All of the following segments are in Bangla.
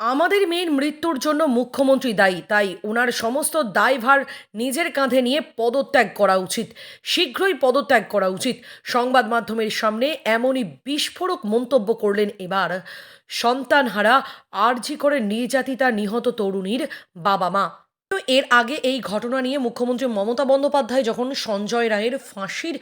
আমাদের মেয়ের মৃত্যুর জন্য মুখ্যমন্ত্রী দায়ী, তাই ওনার সমস্ত দায়ভার নিজের কাঁধে নিয়ে পদত্যাগ করা উচিত, শীঘ্রই পদত্যাগ করা উচিত। সংবাদ মাধ্যমের সামনে এমনই বিস্ফোরক মন্তব্য করলেন এবার সন্তানহারা, আরজি করে নির্যাতিতা নিহত তরুণীর বাবা মা এর আগে এই ঘটনা নিয়ে মুখ্যমন্ত্রী মমতা বন্দ্যোপাধ্যায় যখন সঞ্জয় রায়ের ফাঁসির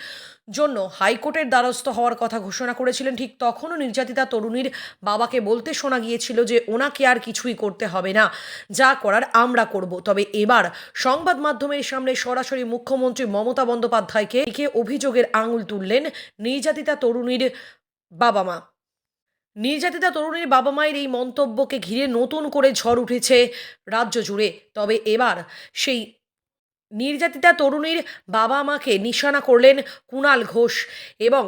জন্য হাইকোর্টের দ্বারস্থ হওয়ার কথা ঘোষণা করেছিলেন, ঠিক তখনও নির্যাতিতা তরুণীর বাবাকে বলতে শোনা গিয়েছিল যে ওনাকে আর কিছুই করতে হবে না, যা করার আমরা করব। তবে এবার সংবাদ মাধ্যমের সামনে সরাসরি মুখ্যমন্ত্রী মমতা বন্দ্যোপাধ্যায়কে অভিযোগের আঙুল তুললেন নির্যাতিতা তরুণীর বাবা মা নির্যাতিতা তরুণীর বাবা মায়ের এই মন্তব্যকে ঘিরে নতুন করে ঝড় উঠেছে রাজ্য জুড়ে। তবে এবার সেই নির্যাতিতা তরুণীর বাবা মাকে নিশানা করলেন কুণাল ঘোষ এবং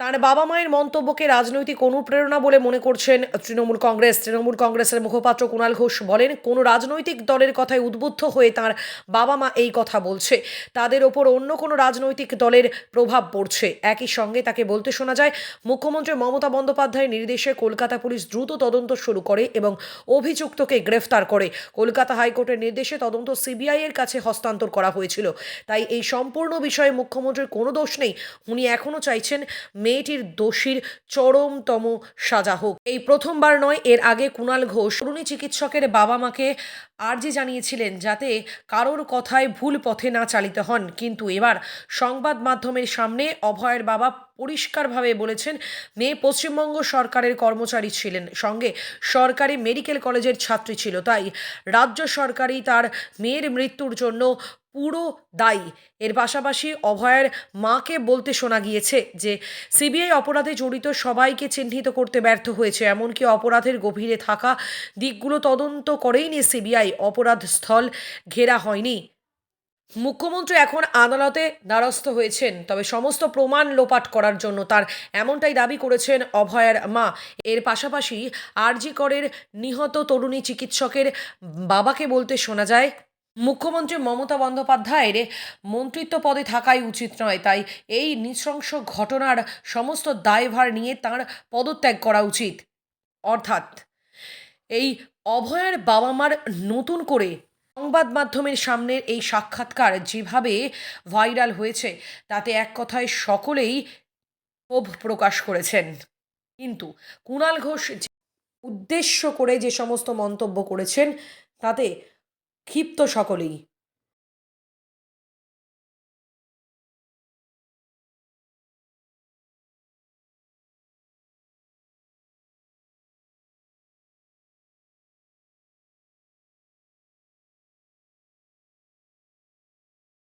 তার বাবা মায়ের মন্তব্যকে রাজনৈতিক অনুপ্রেরণা বলে মনে করছেন তৃণমূল কংগ্রেস। তৃণমূল কংগ্রেসের মুখপাত্র কুণাল ঘোষ বলেন, কোনো রাজনৈতিক দলের কথায় উদ্বুদ্ধ হয়ে তার বাবা মা এই কথা বলছে। তাদের ওপর অন্য কোনো রাজনৈতিক দলের প্রভাব পড়ছে। একই সঙ্গে তাকে বলতে শোনা যায়, মুখ্যমন্ত্রী মমতা বন্দ্যোপাধ্যায়ের নির্দেশে কলকাতা পুলিশ দ্রুত তদন্ত শুরু করে এবং অভিযুক্তকে গ্রেফতার করে। কলকাতা হাইকোর্টের নির্দেশে তদন্ত সিবিআই এর কাছে হস্তান্তর করা হয়েছিল। তাই এই সম্পূর্ণ বিষয়ে মুখ্যমন্ত্রীর কোনো দোষ নেই। উনি এখনও চাইছেন মেয়েটির দোষীর চরমতম সাজা হোক। এই প্রথমবার নয়, এর আগে কুণাল ঘোষ তরুণী চিকিৎসকের বাবা মাকে আর্জি জানিয়েছিলেন যাতে কারোর কথায় ভুল পথে না চালিত হন। কিন্তু এবার সংবাদ মাধ্যমের সামনে অভয়ের বাবা পরিষ্কারভাবে বলেছেন, মেয়ে পশ্চিমবঙ্গ সরকারের কর্মচারী ছিলেন। সঙ্গে সরকারি মেডিকেল কলেজের ছাত্রী ছিল। তাই রাজ্য সরকারই তার মেয়ের মৃত্যুর জন্য পুরো দায়ী। এর পাশাপাশি অভয়ের মাকে বলতে শোনা গিয়েছে যে, সিবিআই অপরাধে জড়িত সবাইকে চিহ্নিত করতে ব্যর্থ হয়েছে। এমনকি অপরাধের গভীরে থাকা দিকগুলো তদন্ত করেইনি সিবিআই অপরাধ স্থল ঘেরা হয়নি। মুখ্যমন্ত্রী এখন আদালতে দ্বারস্থ হয়েছেন, তবে সমস্ত প্রমাণ লোপাট করার জন্য তার এমনটাই দাবি করেছেন অভয়ের মা। এর পাশাপাশি আরজি করের নিহত তরুণী চিকিৎসকের বাবাকে বলতে শোনা যায় মুখ্যমন্ত্রী মমতা বন্দ্যোপাধ্যায়ের মন্ত্রিত্ব পদে থাকাই উচিত নয়। তাই এই নৃশংস ঘটনার সমস্ত দায়ভার নিয়ে তার পদত্যাগ করা উচিত। অর্থাৎ এই অভয়ের বাবা মার নতুন করে সংবাদ মাধ্যমের সামনের এই সাক্ষাৎকার যেভাবে ভাইরাল হয়েছে, তাতে এক কথায় সকলেই ক্ষোভ প্রকাশ করেছেন। কিন্তু কুণাল ঘোষ উদ্দেশ্য করে যে সমস্ত মন্তব্য করেছেন, তাতে ক্ষিপ্ত সকলেই।